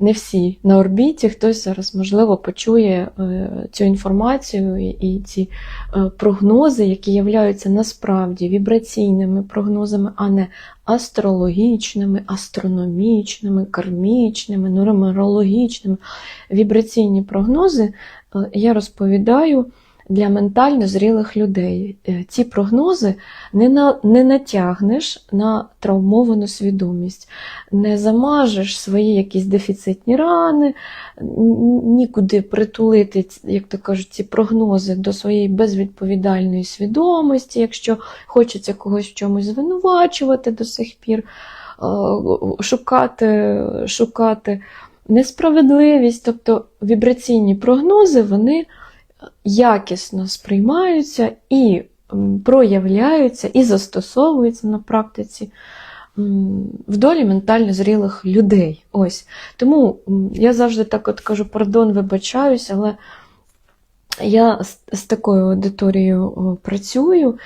не всі на орбіті, хтось зараз, можливо, почує е, цю інформацію і- ці е, прогнози, які являються насправді вібраційними прогнозами, а не астрологічними, астрономічними, кармічними, нумерологічними. Вібраційні прогнози е, я розповідаю для ментально зрілих людей. Е, Ці прогнози не, на, не натягнеш на травмовану свідомість, не замажеш свої якісь дефіцитні рани, нікуди притулити, як то кажуть, ці прогнози до своєї безвідповідальної свідомості, якщо хочеться когось в чомусь звинувачувати до сих пір, е, шукати, шукати несправедливість, тобто вібраційні прогнози, вони якісно сприймаються і проявляються, і застосовуються на практиці в долі ментально зрілих людей. Ось. Тому я завжди так от кажу, пардон, вибачаюсь, але я з, такою аудиторією працюю.